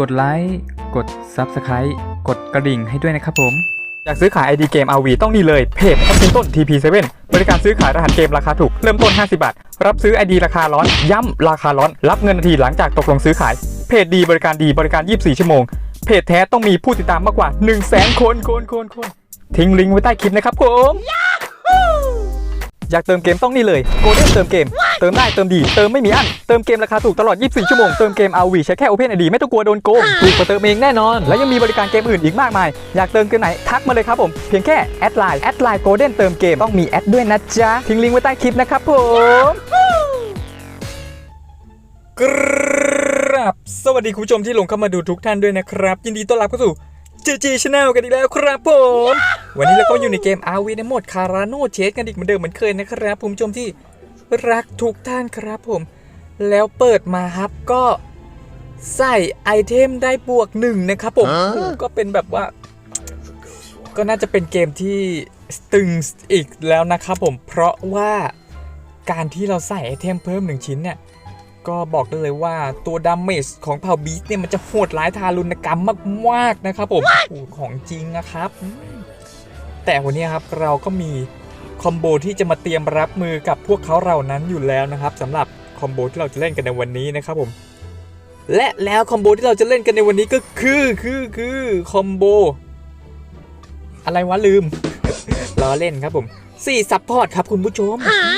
กดไลค์กด Subscribe กดกระดิ่งให้ด้วยนะครับผม อยากซื้อขาย ID เกม RV ต้องนี่เลยเพจแอปเินต้น TP7 บริการซื้อขายรหัสเกมราคาถูก เริ่มต้น 50 บาท รับซื้อ ID ราคาร้อน ย้ำราคาร้อน รับเงินทันทีหลังจากตกลงซื้อขาย เพจดีบริการดีบริการ 24 ชั่วโมง เพจแท้ต้องมีผู้ติดตามมากกว่า 1 0 0 0 0แคนคนคนคนทิ้งลิงก์ไว้ใต้คลิปนะครับผม อยากเติมเกมต้องนี่เลยโกลเด้นเติมเกม เติมได้เติมดี เติมไม่มีอันเติมเกมราคาถูกตลอด 24 ชั่วโมง เติมเกม RV ใช้แค่ Open ID ไม่ต้องกลัวโดนโกงถูกกว่าเติมเองแน่นอน และยังมีบริการเกมอื่นอีกมากมาย อยากเติมเกมไหนทักมาเลยครับผม เพียงแค่แอดไลน์แอดไลน์โกลเด้นเติมเกมต้องมีแอดด้วยนะจ๊ะทิ้งลิงก์ไว้ใต้คลิปนะครับผมกราบสวัสดีคุณผู้ชมที่ลงเข้ามาดูทุกท่านด้วยนะครับ ยินดีต้อนรับเข้าสู่ JJ Channel กันอีกแล้วครับผม วันนี้เราก็อยู่ในเกม RV ในโหมดคาราโนเชสกันอีกเหมือนเดิมเหมือนเคยนะครับคุณผู้ชมที่รักทุกท่านครับผม แล้วเปิดมาครับก็ใส่ไอเทมได้บวกหนึ่งนะครับผมโอ้ก็เป็นแบบว่า ก็น่าจะเป็นเกมที่ตึงอีกแล้วนะครับผมเพราะว่าการที่เราใส่ไอเทมเพิ่มหนึ่งชิ้นเนี่ย ก็บอกได้เลยว่าตัวดาเมจของเผ่าบีสเนี่ยมันจะโหดร้ายทารุณกรรมมากๆนะครับผมโอ้ของจริงนะครับอืมแต่วันนี้ครับเราก็มีคอมโบที่จะมาเตรียมรับมือกับพวกเขาเหล่านั้นอยู่แล้วนะครับสำหรับคอมโบที่เราจะเล่นกันในวันนี้นะครับผม และแล้วคอมโบที่เราจะเล่นกันในวันนี้ก็คือคือคือคอมโบอะไรวะลืมล้อเล่นครับผมสี่ซัพพอร์ตครับคุณผู้ชมอืม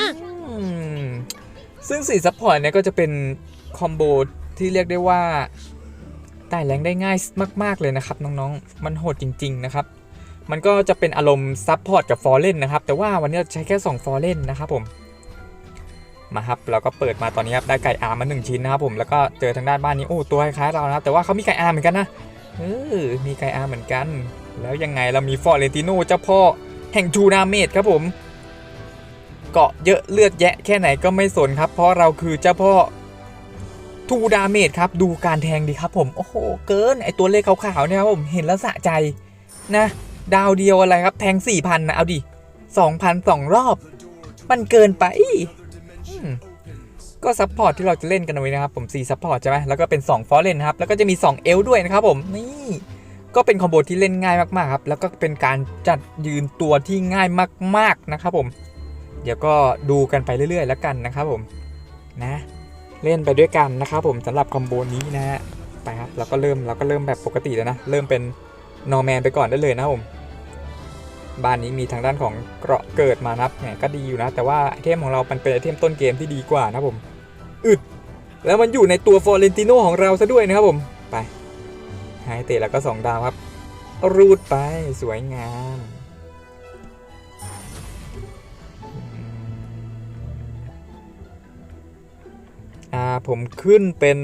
ซึ่งสีซัพพอร์ตเนี่ยก็จะเป็นคอมโบที่เรียกได้ว่าไต่แรงได้ง่ายมาก ๆ เลยนะครับ น้องๆ มันโหดจริง ๆ นะครับ มันก็จะเป็นอารมณ์ซัพพอร์ตกับฟอร์เรนนะครับ แต่ว่าวันนี้เราใช้แค่2ฟอร์เรนนะครับผม มาครับเราก็เปิดมาตอนนี้ครับได้ไก่อาร์มาหนึ่งชิ้นนะครับผม แล้วก็เจอทางด้านบ้านนี้โอ้ตัวคล้ายๆเรานะครับ แต่ว่าเขามีไก่อาร์เหมือนกันนะ เออ มีไก่อาร์เหมือนกัน แล้วยังไงเรามีฟอร์เรนติโนเจ้าพ่อแห่งจูนาเมดครับผม เกาะเยอะเลือดแยะแค่ไหนก็ไม่สนครับ เพราะเราคือเจ้าพ่อทูดาเมจครับ ดูการแทงดีครับผม โอ้โห เกิน ไอตัวเลขขาวๆเนี่ยครับผม เห็นแล้วสะใจนะ ดาวเดียวอะไรครับ แทง 4,000 นะ เอาดิ2,000สองรอบ มันเกินไป ก็ซัพพอร์ตที่เราจะเล่นกันเอาไว้นะครับ ผม4ซัพพอร์ตใช่ไหมแล้วก็เป็น 2 ฟอร์เรนครับ แล้วก็จะมี 2 เอลด้วยนะครับผม นี่ก็เป็นคอมโบที่เล่นง่ายมากๆครับ แล้วก็เป็นการจัดยืนตัวที่ง่ายมาก ๆนะครับผม เดี๋ยวก็ดูกันไปเรื่อยๆ แล้วกันนะครับผมนะเล่นไปด้วยกันนะครับผมสำหรับคอมโบนี้นะฮะไปครับเราก็เริ่มเราก็เริ่มแบบปกติแล้วนะเริ่มเป็นนอร์แมนไปก่อนได้เลยนะครับผมบ้านนี้มีทางด้านของเกราะเกิดมานะครับแหมก็ดีอยู่นะ แต่ว่าไอเทมของเรามันเป็นไอเทมต้นเกมที่ดีกว่านะครับผมอึดแล้วมันอยู่ในตัวฟอร์เรนติโนของเราซะด้วยนะครับผมไปไฮเตะแล้วก็สองดาวครับ รูดไปสวยงาม ผมขึ้นเป็น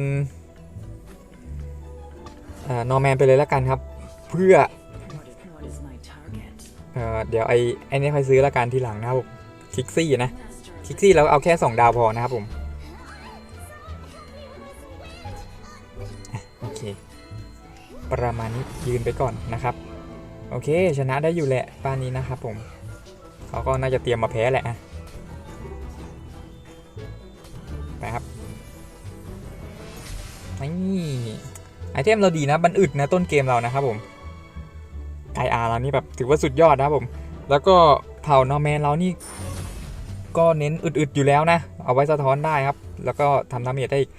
นอร์แมนไปเลยแล้วกันครับ เพื่อเอเดี๋ยวไอ้ไอ้นี่ค่อยซื้อและกันทีหลังนะครับผมคิกซี่นะคิกซี่แล้วเอาแค่ 2 ดาวพอนะครับผมโอเค ประมาณนี้ยืนไปก่อนนะครับ โอเค ชนะได้อยู่แหละป้านนี้นะครับผมเขาก็น่าจะเตรียมมาแพ้แหละอะครับ นี่ไอเทมเราดีนะบันอึดนะต้นเกมเรานะครับผมไกอาร์เรานี่แบบถือว่าสุดยอดนะครับผม แล้วก็เผ่านอร์แมนเรานี่ก็เน้นอึดๆอยู่แล้วนะ เอาไว้สะท้อนได้ครับ แล้วก็ทำดาเมจได้อีก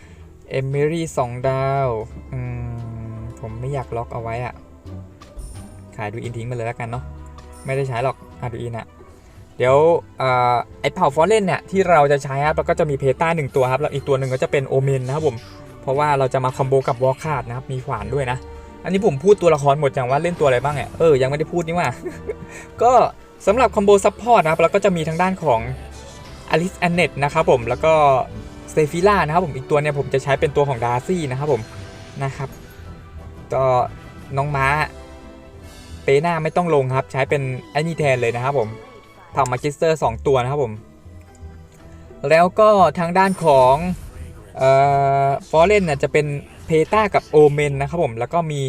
เอมิรี่สองดาวอืมผมไม่อยากล็อกเอาไว้อะขายดูอินทิ้งไปเลยแล้วกันเนาะไม่ได้ใช้หรอกอาดูอินอะเดี๋ยวอไอเผ่าฟอเรนเนี่ยที่เราจะใช้ครับแล้วก็จะมีเพต้าหนึ่งตัวครับแล้วอีกตัวหนึ่งก็จะเป็นโอเมนนะครับผม เพราะว่าเราจะมาคอมโบกับวอลคาดนะครับมีขวานด้วยนะ อันนี้ผมพูดตัวละครหมดอย่างว่าเล่นตัวอะไรบ้างเนี่ยเออยังไม่ได้พูดนี่ว่า ก็สำหรับคอมโบซัพพอร์ตนะครับแล้วก็จะมีทางด้านของอลิสแอนเนตนะครับผมแล้วก็เซฟิล่านะครับผมอีกตัวเนี่ยผมจะใช้เป็นตัวของดาร์ซี่นะครับผมนะครับก็น้องม้าเปหน้าไม่ต้องลงครับ ใช้เป็นไอ้นี่แทนเลยนะครับผมเผ่ามาจิสเตอร์ 2 ตัวนะครับผม แล้วก็ทางด้านของ ฟอร์เรนน่ะจะเป็นเพต้ากับโอเมนนะครับผมแล้วก็มี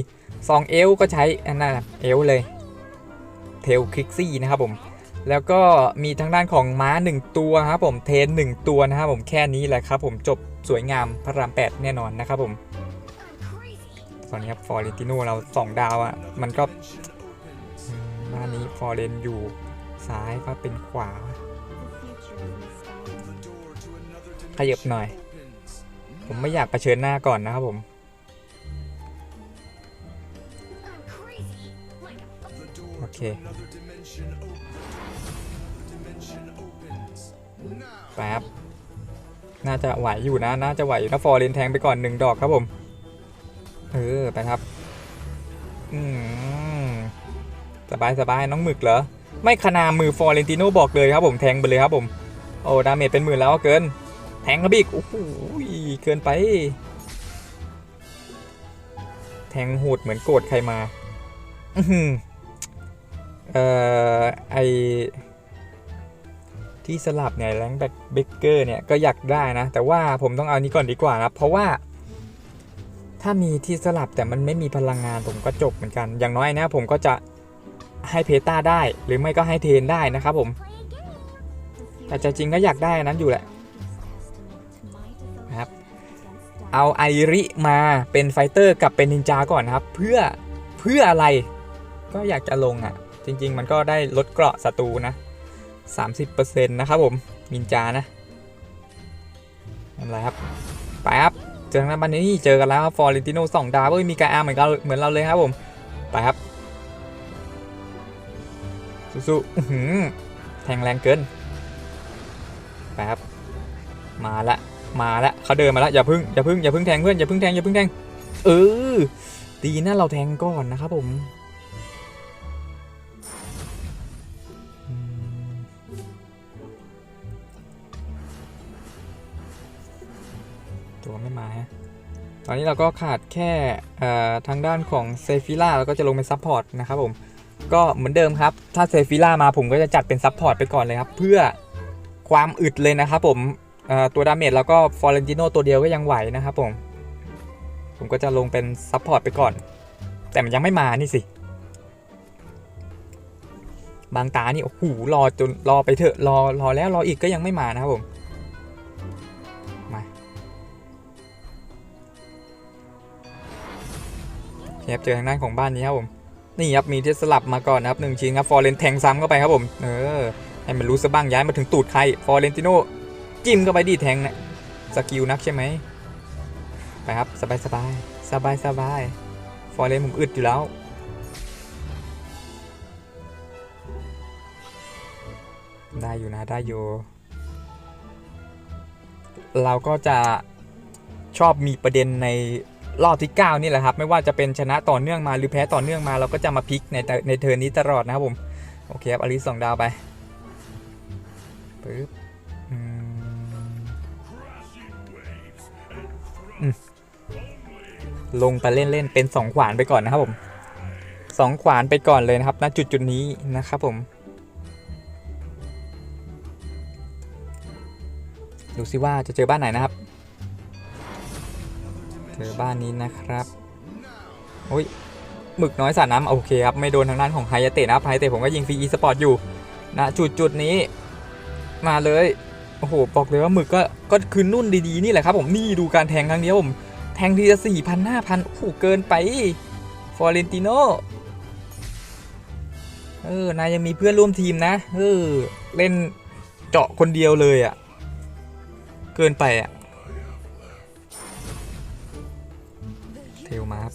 ซองเอลก็ใช้อันนั้นเอลเลยเทลคิกซี่นะครับผมแล้วก็มีทางด้านของม้า 1 ตัวครับผมเทน 1 ตัวนะครับผมแค่นี้แหละครับผมจบสวยงามพระราม 8 แน่นอนนะครับผมตอนนี้ครับฟอร์เรนติโนเราสองดาวอะ่ะมันก็มบ้านนี้ฟอร์เรนอยู่ซ้ายก็เป็นขวา ขยับหน่อย ผมไม่อยากเผชิญหน้าก่อนนะครับผม โอเค แป๊บ น่าจะไหวอยู่นะ น่าจะไหวอยู่นะฟอร์เรนแทงไปก่อนหนึ่งดอกครับผม เออ ไปครับ อืม สบายสบายน้องหมึกเหรอ ไม่ขนามือฟอร์เรนติโนบอกเลยครับผม แทงไปเลยครับผม โอ้ ดาเมจเป็นหมื่นแล้วเกิน แทงกระบิกโอ้โหเกินไป แทงโหดเหมือนโกรธใครมาอื้อหือเอ่อไอที่สลับเนี่ยแรงแบ็คเบเกอร์เนี่ยก็อยากได้นะ แต่ว่าผมต้องเอานี้ก่อนดีกว่านะเพราะว่า ถ้ามีที่สลับแต่มันไม่มีพลังงานผมก็จบเหมือนกัน อย่างน้อยนะผมก็จะให้เพต้าได้ หรือไม่ก็ให้เทนได้นะครับผมแต่ใจจริงก็อยากได้นั้นอยู่แหละ เอาไอริมาเป็นไฟเตอร์กับเป็นนินจาก่อนนะครับ เพื่อเพื่ออะไร ก็อยากจะลงอะ จริง ๆ มันก็ได้ลดเกราะศัตรูนะ 30%นะครับผมนินจานะนั่นแหละครับไปครับเจอทางด้านบันนี้เจอกันแล้วครับฟอร์เรนติโนสองดาวเอ้ยมีกาอาเหมือนกันเหมือนเราเลยครับผมไปครับสู้ๆอื้อหือแทงแรงเกินไปครับ มาละ มาและเขาเดินมาและอย่าพึ่งอย่าพึ่งอย่าพึ่งแทงเพื่อนอย่าพึ่งแทงอย่าพึ่งแทงเออดีนะเราแทงก่อนนะครับผมตัวไม่มาฮะตอนนี้เราก็ขาดแค่ทางด้านของเซฟิล่าแล้วก็จะลงเป็นซัพพอร์ตนะครับผมก็เหมือนเดิมครับ ถ้าเซฟิล่ามาผมก็จะจัดเป็นซัพพอร์ตไปก่อนเลยครับ เพื่อความอึดเลยนะครับผม ตัวดาเมจแล้วก็ฟอร์เรนติโนตัวเดียวก็ยังไหวนะครับผม ผมก็จะลงเป็นซัพพอร์ตไปก่อน แต่มันยังไม่มานี่สิ บางตานี่โอ้โหรอจนรอไปเถอะรอรอแล้วรออีกก็ยังไม่มานะครับผมมาโอเคครับเจอทางด้านของบ้านนี้ครับผมนี่ครับมีที่สลับมาก่อนนะครับหนึ่งชิ้นครับฟอร์เรนแทงซ้ำเข้าไปครับผม เออให้มันรู้ซะบ้างย้ายมาถึงตูดใครฟอร์เรนติโน จิ้มเข้าไปดีแทงนะสกิลนักใช่ไหมไปครับสบายสบายสบายสบายฟอร์เรนผมอึดอยู่แล้วได้อยู่นะได้อยู่ เราก็จะชอบมีประเด็นในรอบที่ 9 นี่แหละครับ ไม่ว่าจะเป็นชนะต่อเนื่องมาหรือแพ้ต่อเนื่องมา เราก็จะมาพลิกในในเทิร์นนี้ตลอดนะครับผม โอเคครับอลิสสองดาวไปปึ๊บอืม ลงไปเล่นๆเป็นสองขวานไปก่อนนะครับผมสองขวานไปก่อนเลยนะครับณจุดจุดนี้นะครับผมดูซิว่าจะเจอบ้านไหนนะครับ เจอบ้านนี้นะครับโอ้ยหมึกน้อยสาดน้ำโอเคครับ ไม่โดนทางด้านของไฮยาเตะนะครับไฮยาเตะผมก็ยิงฟรีอีสปอร์ตอยู่นะจุดจุดนี้ มาเลย โอ้โหบอกเลยว่าหมึกก็ก็คือนุ่นดีๆนี่แหละครับผมนี่ดูการแทงครั้งนี้ครับผมแทงทีละสี่พันห้าพันโอ้โหเกินไปฟอเรนติโนเออนายยังมีเพื่อนร่วมทีมนะเออเล่นเจาะคนเดียวเลยอะ่ะ เกินไปอะ่ะเทลมาครับ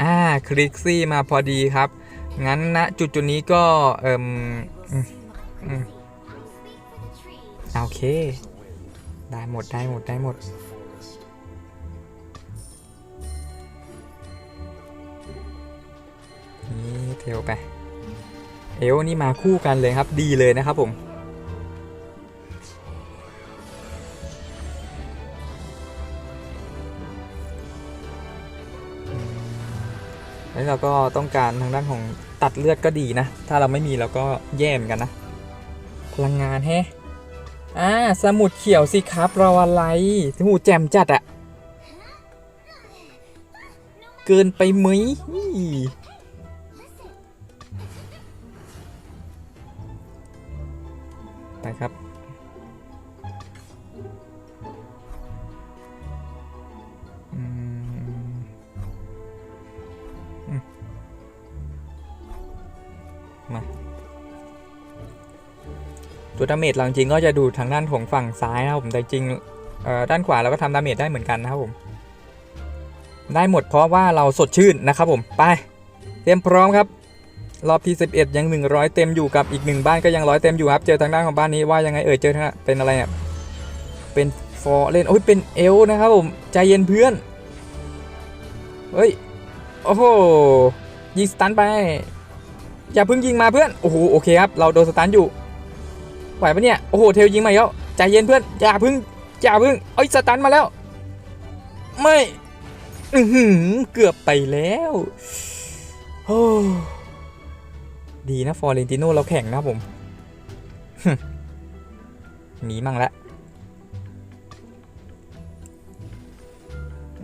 อ่าคลิกซี่มาพอดีครับ งั้นนะจุดจุดนี้ก็เอ่ม อืมโอเค ได้หมดได้หมดได้หมด นี่เทลไป เอลนี่มาคู่กันเลยครับดีเลยนะครับผมแล้วเราก็ต้องการทางด้านของตัดเลือดก็ดีนะ ถ้าเราไม่มีเราก็แย่เหมือนกันนะ พลังงานแฮะอ่าสมุดเขียวสิครับรออะไรสมุดแจมจัดอะเกินไปมั้ยไปครับ ตัวดาเมจเราจริงก็จะดูทางด้านของฝั่งซ้ายนะครับผมแต่จริงด้านขวาเราก็ทำดาเมจได้เหมือนกันนะครับผม ได้หมดเพราะว่าเราสดชื่นนะครับผมไปเตรียมพร้อมครับรอบที่ 11 ยัง 100 เต็มอยู่กับอีกหนึ่งบ้านก็ยังร้อยเต็มอยู่ครับเจอทางด้านของบ้านนี้ว่ายังไงเอ่ยเจอทางด้านเป็นอะไรเนี่ยเป็นฟอร์เล่นโอ้ยเป็นเอลนะครับผมใจเย็นเพื่อนเฮ้ยโอ้โหยิงสตันไป อย่าเพิ่งยิงมาเพื่อนโอ้โหโอเคครับเราโดนสตันอยู่ ไหวปะเนี่ย โอ้โห เทลยิงมาแล้ว ใจเย็นเพื่อน อย่าพิ่ง อย่าพิ่งเอ้ยสตันมาแล้ว ไม่ อือหือเกือบไปแล้วโอ้ดีนะ ฟอร์เรนติโนเราแข่งนะผม หนีมั่งละ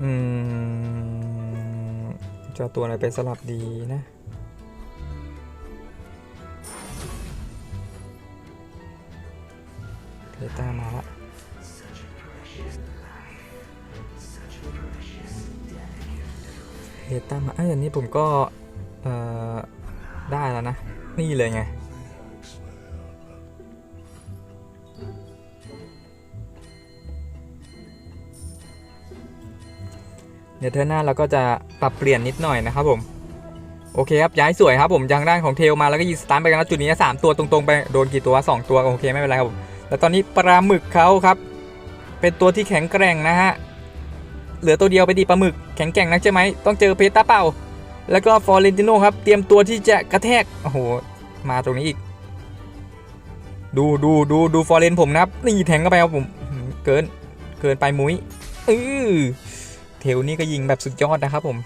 อืมจะเอตัวอะไรไปสลับดีนะ เพต้ามาละเพต้ามาเอ้อันนี้ผมก็เอ่อได้แล้วนะ นี่เลยไง เดี๋ยวเทอร์หน้าเราก็จะปรับเปลี่ยนนิดหน่อยนะครับผมโอเคครับย้ายสวยครับผมทางด้านของเทลมาแล้วก็ยิงสตาร์ไปกันแล้วจุดนี้สามตัวตรงๆไปโดนกี่ตัวสองตัวโอเคไม่เป็นไรครับผม แล้วตอนนี้ปลาหมึกเขาครับ เป็นตัวที่แข็งแกร่งนะฮะ เหลือตัวเดียวไปดีปลาหมึกแข็งแกร่งนักใช่ไหมต้องเจอเพตาเป่า แล้วก็ฟอร์เรนติโนครับ เตรียมตัวที่จะกระแทก โอ้โห มาตรงนี้อีก ดูดูดูดูฟอร์เรนผมนะครับนี่แทงเข้าไปครับผม เกินเกินไปมุ้ยเออเทลนี่ก็ยิงแบบสุดยอดนะครับผม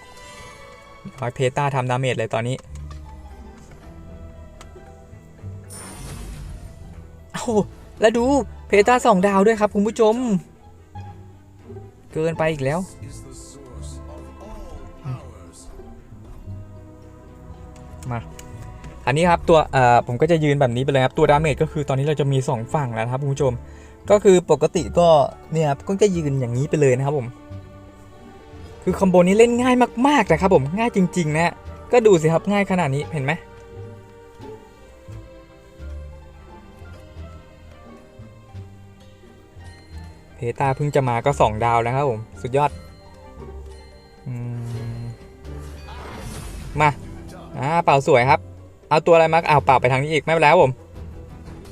คอยเพตาทำดาเมจเลยตอนนี้โอ้ แล้วดูเพตาสองดาวด้วยครับคุณผู้ชม เกินไปอีกแล้ว มา อันนี้ครับตัวเอ่อผมก็จะยืนแบบนี้ไปเลยครับ ตัวดาเมจก็คือตอนนี้เราจะมี 2 ฝั่งแล้วครับคุณผู้ชม ก็คือปกติก็เนี่ยครับก็จะยืนอย่างนี้ไปเลยนะครับผม คือคอมโบนี้เล่นง่ายมากๆนะครับผมง่ายจริง ๆ นะ ก็ดูสิครับง่ายขนาดนี้เห็นไหม เพตาเพิ่งจะมาก็ 2 ดาวแล้วครับผม สุดยอดอมมาอ่าเป่าสวยครับ เอาตัวอะไรมาเอาเป่าไปทางนี้อีกไม่เป็นไรครับผม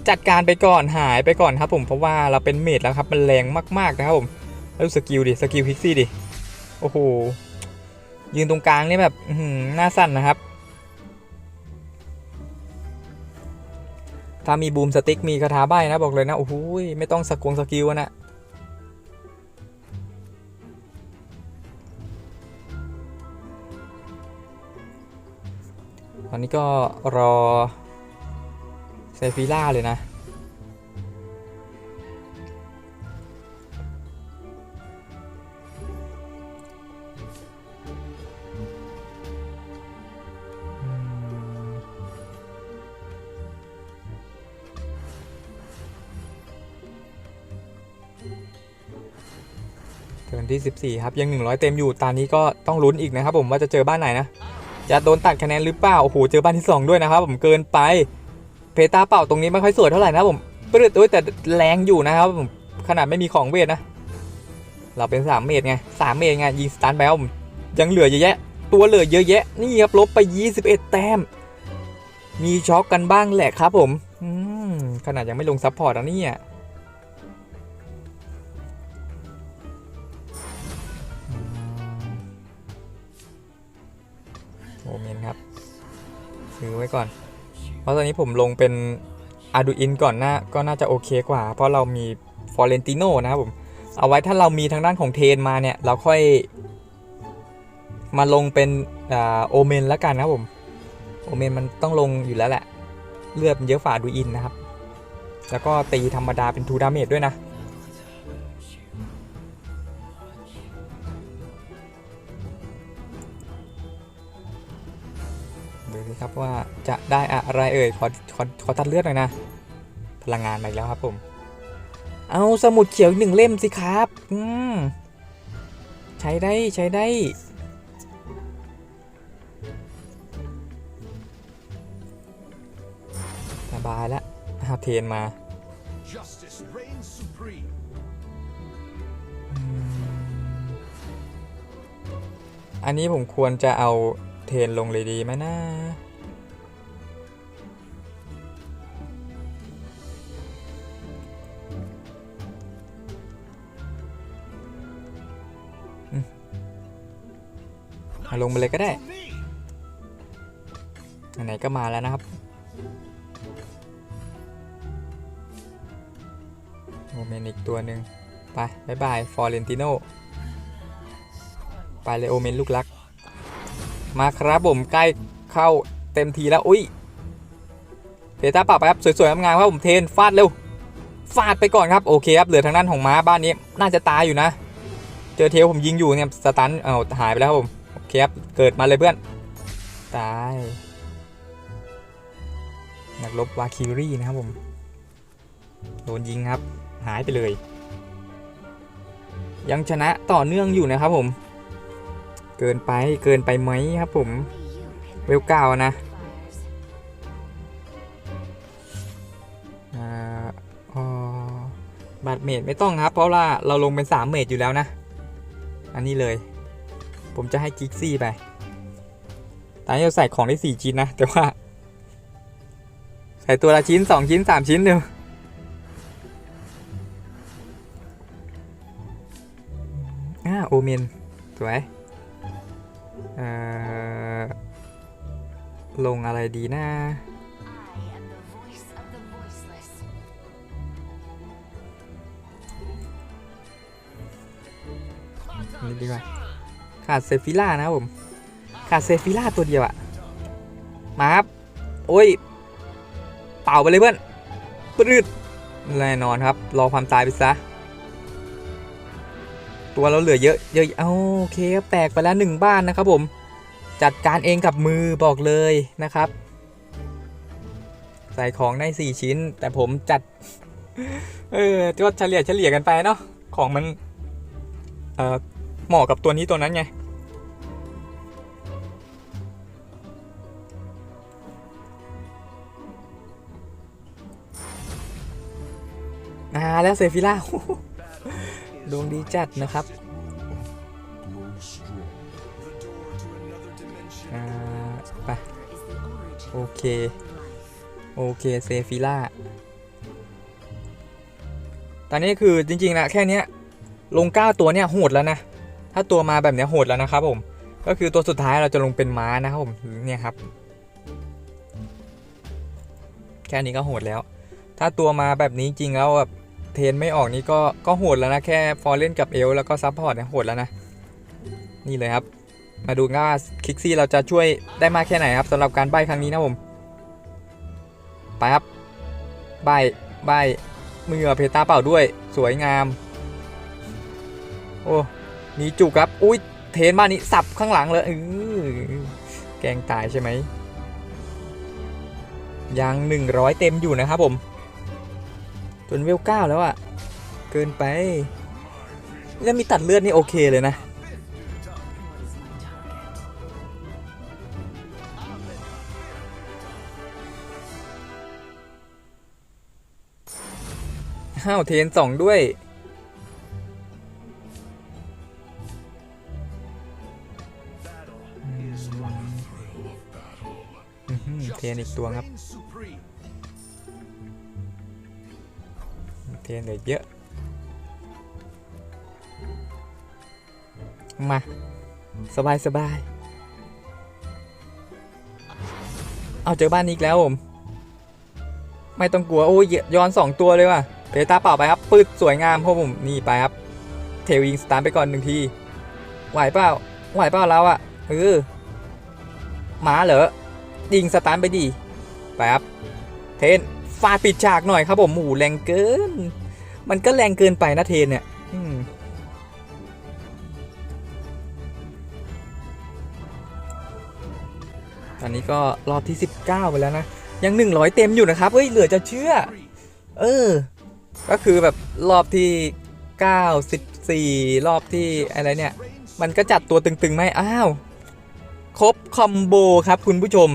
จัดการไปก่อนหายไปก่อนครับผมเพราะว่าเราเป็นเมดแล้วครับมันแรงมากๆนะครับผมแล้วสกิลดิสกิลพิกซี่ดิโอ้โหยืนตรงกลางนี่แบบหน้าสั่นนะครับ ถ้ามีบูมสติ๊กมีคาถาใบนะบอกเลยนะโอ้โหไม่ต้องสกวงสกิลอะนะ ตอนนี้ก็รอเซฟิล่าเลยนะ เทิร์นที่ 14 ครับ ยัง 100 เต็มอยู่ ตอนนี้ก็ต้องลุ้นอีกนะครับผมว่าจะเจอบ้านไหนนะ จะโดนตัดคะแนนหรือเปล่า โอ้โห เจอบ้านที่ 2 ด้วยนะครับผมเกินไป เพตาเป่าตรงนี้ไม่ค่อยสวยเท่าไหร่นะผมปลื้ดด้วยแต่แรงอยู่นะครับผมขนาดไม่มีของเวทนะ เราเป็น 3 เมตรไง3เมตรไงยิงสตันไปครับผมยังเหลือเยอะแยะ ตัวเหลือเยอะแยะ นี่ครับลบไป 21 แต้ม มีช็อกกันบ้างแหละครับผมอืมขนาดยังไม่ลงซับพอร์ตนะเนี่ย ซื้อไว้ก่อน เพราะตอนนี้ผมลงเป็น Arduin ก่อนหน้าก็น่าจะโอเคกว่า เพราะเรามี Florentino นะครับผม เอาไว้ถ้าเรามีทางด้านของเทนมาเนี่ย เราค่อย มาลงเป็นโอเมนแล้วกันนะผมโอเมนมันต้องลงอยู่แล้วแหละ เลือดมันเยอะฝ่าดูอินนะครับ แล้วก็ตีธรรมดาเป็นทูดาเมจด้วยนะ ครับว่าจะได้อะไรเอ่ยขอขอขอตัดเลือดหน่อยนะ พลังงานมาอีกแล้วครับผม เอาสมุดเขียวอีกหนึ่งเล่มสิครับอืมใช้ได้ใช้ได้ สบายแล้วเอาเทรนมา Justice reigns supreme. อันนี้ผมควรจะเอาเทรนลงเลยดีไหมนะ ลงไปเลยก็ได้ไหนก็มาแล้วนะครับโมเมนอีกตัวหนึ่งไปบายบายฟอร์เรนติโนไปเลยโอเมนลูกรัก มาครับผมใกล้เข้าเต็มทีแล้วอุ้ยเพตาปรับไปครับสวยๆงามครับผมเทนฟาดเร็วฟาดไปก่อนครับโอเคครับเหลือทางด้านของม้าบ้านนี้น่าจะตายอยู่นะ เจอเทลผมยิงอยู่เนี่ยสตันเอาหายไปแล้วครับผม เคครับ เกิดมาเลยเพื่อน ตาย นักรบวาคิรี่นะครับผม โดนยิงครับ หายไปเลย ยังชนะต่อเนื่องอยู่นะครับผม เกินไปเกินไปไหมครับผม เวลเก้านะอ่าอ๋อบาดเมดไม่ต้องครับ เพราะว่าเราลงเป็น3เมดอยู่แล้วนะ อันนี้เลย ผมจะให้กิกซี่ไปตอนนี้เราใส่ของได้4ชิ้นนะ แต่ว่า ใส่ตัวละชิ้น2ชิ้น3ชิ้นเดียวอ่าโอเมนสวยเอ่อลงอะไรดีนะ I am the voice of the voiceless. นี่ดีกว่า ขาดเซฟิล่านะครับผม ขาดเซฟิล่าตัวเดียวอะมาครับ โอ้ย เป่าไปเลยเพื่อนปรืดแน่นอนครับ รอความตายไปซะ ตัวเราเหลือเยอะเยอะเอาโอเคครับแตกไปแล้วหนึ่งบ้านนะครับผม จัดการเองกับมือบอกเลยนะครับ ใส่ของได้4ชิ้น แต่ผมจัด เออก็เฉลี่ยเฉลี่ยกันไปเนาะ ของมัน เอ่อ เหมาะกับตัวนี้ตัวนั้นไง อ่า แล้วเซฟิล่าดวงดีจัดนะครับไปโอเค โอเค เซฟิล่า ตอนนี้คือจริง ๆ นะ แค่นี้ลง 9 ตัวเนี่ยโหดแล้วนะ ถ้าตัวมาแบบนี้โหดแล้วนะครับผม ก็คือตัวสุดท้ายเราจะลงเป็นม้านะครับผมเนี่ยครับ แค่นี้ก็โหดแล้ว ถ้าตัวมาแบบนี้จริงแล้วแบบเทนไม่ออกนี่ก็ก็โหดแล้วนะแค่ฟอร์เล่นกับเอลแล้วก็ซับพอร์ตเนี่ยโหดแล้วนะ นี่เลยครับ มาดูว่าคิกซี่เราจะช่วยได้มากแค่ไหนครับสำหรับการใบครั้งนี้นะผมไปครับใบใบมือเพตาเป่าด้วย สวยงาม โอ้ มีจุกครับ อุ้ยเทนบ้านนี้สับข้างหลังเลยเออแกงตายใช่ไหมยัง100เต็มอยู่นะครับผม จนเวลเก้าแล้วอะเกินไป แล้วมีตัดเลือดนี่โอเคเลยนะห้าวเทนสองด้วย เทนอีกตัวครับ เทนเหลือเยอะ มา สบายสบาย เอาเจอบ้านนี้อีกแล้วผม ไม่ต้องกลัว โอ้ยย้อนสองตัวเลยว่ะเพตาเป่าไปครับปืดสวยงามพวกผมนี่ไปครับ เทลยิงสตาร์ไปก่อนหนึ่งที ไหวเปล่าไหวเปล่าเราอะเออหมาเหรอ ยิงสตาร์ไปดีไปครับเทนฟาดปิดฉากหน่อยครับผมหมูแรงเกิน มันก็แรงเกินไปนะเทนเนี่ยอตอนนี้ก็รอบที่ 19 ไปแล้วนะ ยัง 100 เต็มอยู่นะครับเฮ้ยเหลือจะเชื่อ เออ ก็คือแบบรอบที่ 94 รอบที่อะไรเนี่ย มันก็จัดตัวตึงๆไหมอ้าว ครบคอมโบครับคุณผู้ชม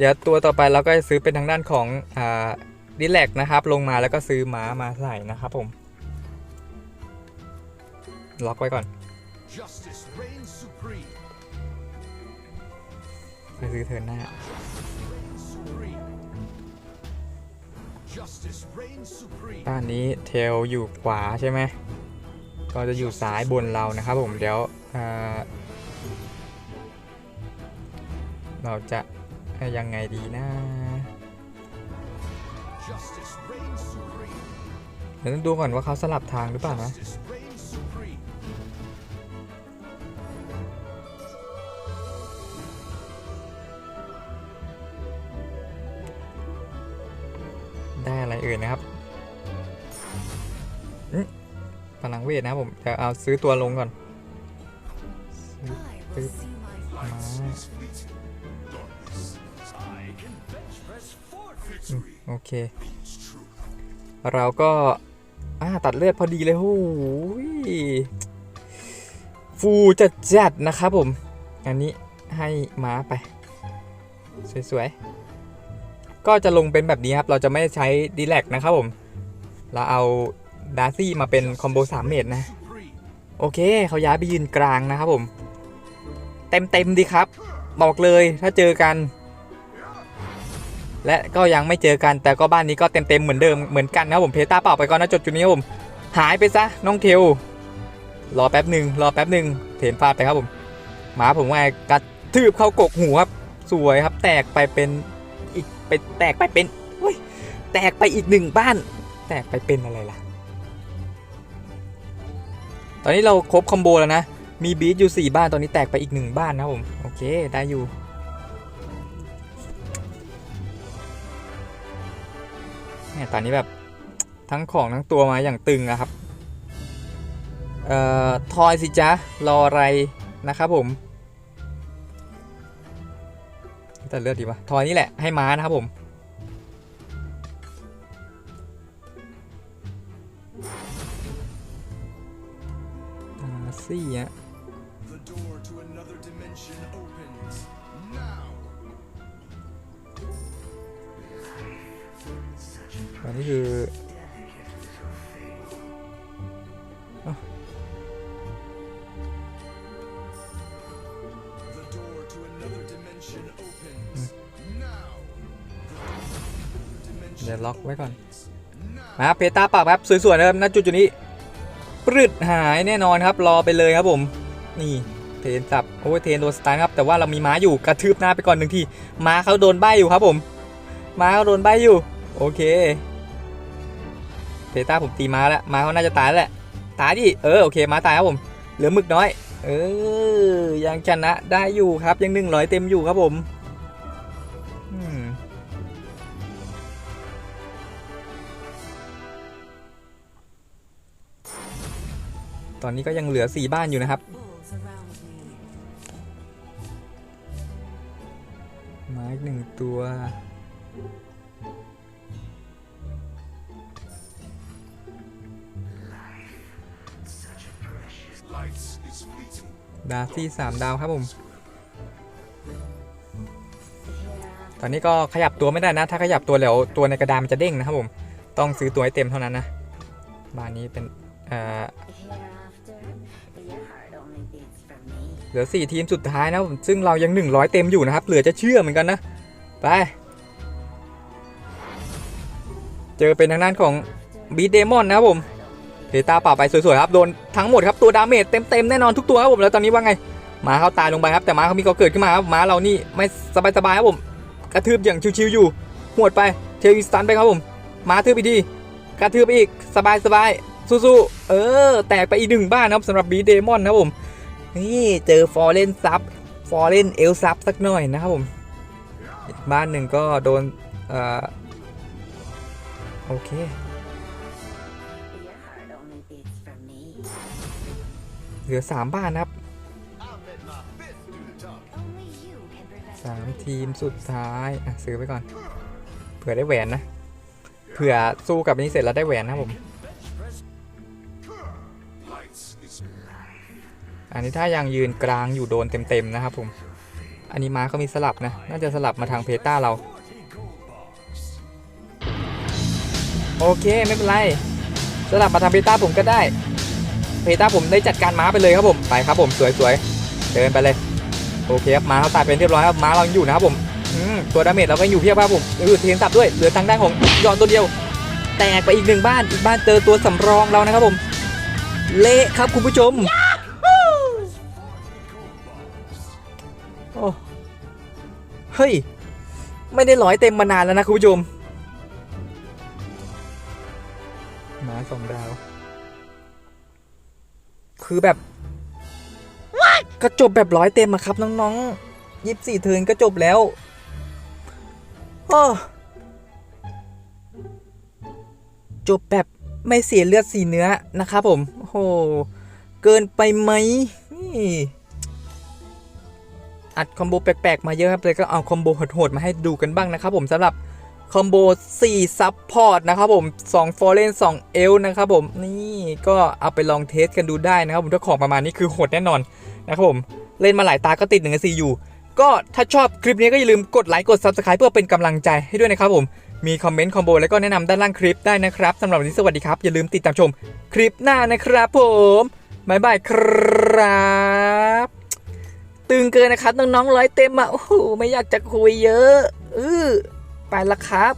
เดี๋ยวตัวต่อไปเราก็จะซื้อเป็นทางด้านของอ่าดิแลกนะครับ ลงมาแล้วก็ซื้อม้ามาใส่นะครับผม ล็อกไว้ก่อน Justice reigns supreme. ไปซื้อเทิร์นหน้า Reigns supreme. Justice reigns supreme. ด้านนี้เทลอยู่ขวาใช่ไหมก็จะอยู่ซ้ายบนเรานะครับผมเดี๋ยวเอ่อเราจะ ยังไงดีนะ Justice reigns supreme. เดี๋ยวต้องดูก่อนว่าเขาสลับทางหรือเปล่านะ Justice reigns supreme. ได้อะไรเอ่ยนะครับอืมพลังเวทนะครับผม จะเอาซื้อตัวลงก่อน I will see my มา โอเค เราก็อ่าตัดเลือดพอดีเลยโอ้ยฟูจัดจัดนะครับผม อันนี้ให้ม้าไป สวยๆ ก็จะลงเป็นแบบนี้ครับ เราจะไม่ใช้ดีแลกนะครับผม เราเอาดาร์ซี่มาเป็นคอมโบ3เมตรนะ โอเค เขาย้ายไปยืนกลางนะครับผม เต็มเต็มๆดีครับ บอกเลยถ้าเจอกัน และก็ยังไม่เจอกันแต่ก็บ้านนี้ก็เต็มเ็มๆเหมือนเดิมเหมือนกันนะผมเพตาเปล่าไปก่อนนะจุดจุดนี้ผมหายไปซะน้องเทลรอแป๊บหนึ่งรอแป๊บหนึ่งเถนฟาดไปครับผมหมาผมว่ากระทืบเข้ากกหูครับสวยครับ แตกไปเป็นอีกไปแตกไปเป็นเฮ้ยแตกไปอีกหนึ่งบ้าน แตกไปเป็นอะไรล่ะ ตอนนี้เราครบคอมโบแล้วนะมีบีทอยู่ 4 บ้านตอนนี้แตกไปอีก 1 บ้านนะผมโอเคได้อยู่ เนี่ยตอนนี้แบบทั้งของทั้งตัวมาอย่างตึงอะครับ เอ่อ ทอยสิจ๊ะ รออะไรนะครับผม แต่เลือดดีวะทอยนี่แหละให้ม้านะครับผมอ่าสี่อะ อนนี้คือเดี๋ยวล็อกไว้ก่อน มาเพตาปากครับสวยๆนะครับณจุดจุดนี้ปรึดหายแน่นอนครับ รอไปเลยครับผม นี่เทนสับโอ้ยเทนโดนสตาร์ครับแต่ว่าเรามีม้าอยู่กระทืบหน้าไปก่อนหนึ่งทีม้าเขาโดนใบอยู่ครับผม ม้าเขาโดนใบอยู่ โอเค เพต้าผมตีม้าแล้วม้าเขาน่าจะตายแล้วแหละ ตายดิ เออ โอเค ม้าตายครับผม เหลือหมึกน้อย เออ ยังชนะได้อยู่ครับ ยังหนึ่งร้อยเต็มอยู่ครับผมตอนนี้ก็ยังเหลือ4บ้านอยู่นะครับ bulls around me. มาอีกหนึ่งตัว ดาซี่สามดาวครับผม ตอนนี้ก็ขยับตัวไม่ได้นะ ถ้าขยับตัวแล้วตัวในกระดานมันจะเด้งนะครับผม ต้องซื้อตัวให้เต็มเท่านั้นนะบ้านนี้เป็นเหลือ4ทีมสุดท้ายนะครับผม ซึ่งเรายัง 100 เต็มอยู่นะครับ เหลือจะเชื่อเหมือนกันนะ ไป เจอเป็นทางด้านของบีเดมอนนะครับผม เพตาป่าไปสวยๆครับโดนทั้งหมดครับตัวดาเมจเต็มๆแน่นอนทุกตัวครับผมแล้วตอนนี้ว่าไงหมาเขาตายลงไปครับแต่หมาเขามีเขาเกิดขึ้นมาครับหมาเรานี่ไม่สบายๆครับผมกระทืบอย่างชิวๆอยู่หวดไปเทลอีสตันไปครับผมหมาทืบอีกทีกระทืบไปอีกสบายๆสู้ๆเออ แตกไปอีกหนึ่งบ้านนะครับสำหรับบีเดมอนนะครับผมนี่เจอฟอร์เรนซับฟอร์เรนเอลซับสักหน่อยนะครับผมบ้านหนึ่งก็โดนเอ่อโอเค เหลือ 3 บ้านครับ I'm at my best through the dark. Only you can prevent สามทีมสุดท้าย อะ ซื้อไปก่อน เผื่อได้แหวนนะ เผื่อสู้กับนี้เสร็จแล้วได้แหวนนะผม อันนี้ถ้ายังยืนกลางอยู่โดนเต็มๆนะครับผม อันนี้ม้าเขามีสลับนะ น่าจะสลับมาทางเพต้าเรา โอเคไม่เป็นไรสลับมาทำเบต้าผมก็ได้ เบต้าผมได้จัดการม้าไปเลยครับผมไปครับผมสวยๆเดินไปเลยโอเคครับม้าเขาตายเป็นเรียบร้อยครับม้าเรายังอยู่นะครับผมตัวดาเมจเราก็อยู่เพียบครับผมเออเทียนสับด้วยเหลือทางด้านของยอนตัวเดียว แตกไปอีกหนึ่งบ้านอีกบ้านเจอตัวสำรองเรานะครับผมเละครับคุณผู้ชมโอ้เฮ้ยไม่ได้ร้อยเต็มมานานแล้วนะคุณผู้ชมหมาสองดาว คือแบบก็จบแบบร้อยเต็มอะครับน้องๆยี่สิบสี่เทิร์นก็จบแล้วโอ้จบแบบไม่เสียเลือดสีเนื้อนะครับผม โอ้โห เกินไปไหมนี่อัดคอมโบแปลกๆมาเยอะครับเลยก็เอาคอมโบโหดๆมาให้ดูกันบ้างนะครับผมสำหรับ คอมโบ4ซับพอร์ตนะครับผม2ฟอร์เรน2เอลนะครับผมนี่ก็เอาไปลองเทสกันดูได้นะครับผมถ้าของประมาณนี้คือโหดแน่นอนนะครับผมเล่นมาหลายตาก็ติด1นึ่งซีอยู่ก็ถ้าชอบคลิปนี้ก็อย่าลืมกดไลค์กด Subscribe เพื่อเป็นกำลังใจให้ด้วยนะครับผมมีคอมเมนต์คอมโบแล้วก็แนะนำด้านล่างคลิปได้นะครับสำหรับวันนี้สวัสดีครับ อย่าลืมติดตามชมคลิปหน้านะครับผมบายบายครับ ตึงเกินนะครับน้องๆร้อยเต็มอะโอ้โหไม่อยากจะคุยเยอะเออ ไปละครับ